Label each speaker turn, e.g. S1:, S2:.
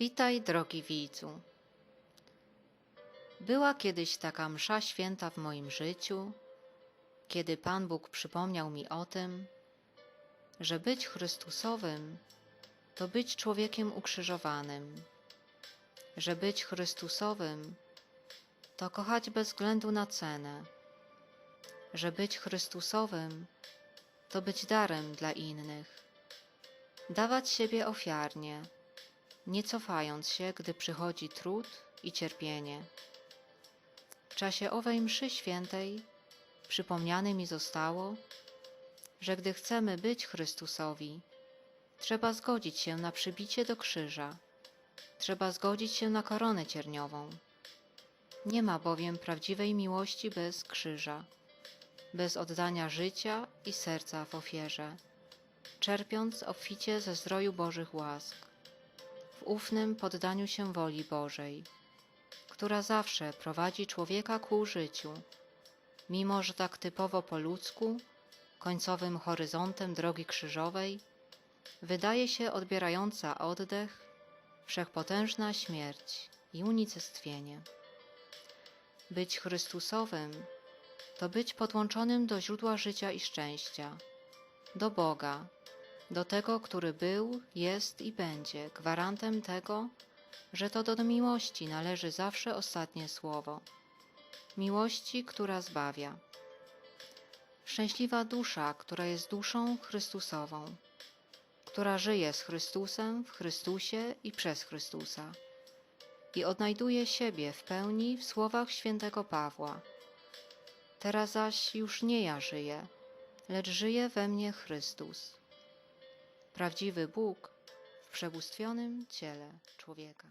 S1: Witaj, drogi widzu. Była kiedyś taka msza święta w moim życiu, kiedy Pan Bóg przypomniał mi o tym, że być Chrystusowym to być człowiekiem ukrzyżowanym, że być Chrystusowym to kochać bez względu na cenę, że być Chrystusowym to być darem dla innych, dawać siebie ofiarnie, nie cofając się, gdy przychodzi trud i cierpienie. W czasie owej mszy świętej przypomniane mi zostało, że gdy chcemy być Chrystusowi, trzeba zgodzić się na przybicie do krzyża, trzeba zgodzić się na koronę cierniową. Nie ma bowiem prawdziwej miłości bez krzyża, bez oddania życia i serca w ofierze, czerpiąc obficie ze zdroju Bożych łask w ufnym poddaniu się woli Bożej, która zawsze prowadzi człowieka ku życiu, mimo że tak typowo po ludzku, końcowym horyzontem drogi krzyżowej, wydaje się odbierająca oddech wszechpotężna śmierć i unicestwienie. Być Chrystusowym to być podłączonym do źródła życia i szczęścia, do Boga, do tego, który był, jest i będzie gwarantem tego, że to do miłości należy zawsze ostatnie słowo. Miłości, która zbawia. Szczęśliwa dusza, która jest duszą Chrystusową, która żyje z Chrystusem, w Chrystusie i przez Chrystusa i odnajduje siebie w pełni w słowach świętego Pawła. Teraz zaś już nie ja żyję, lecz żyje we mnie Chrystus prawdziwy Bóg w przebóstwionym ciele człowieka.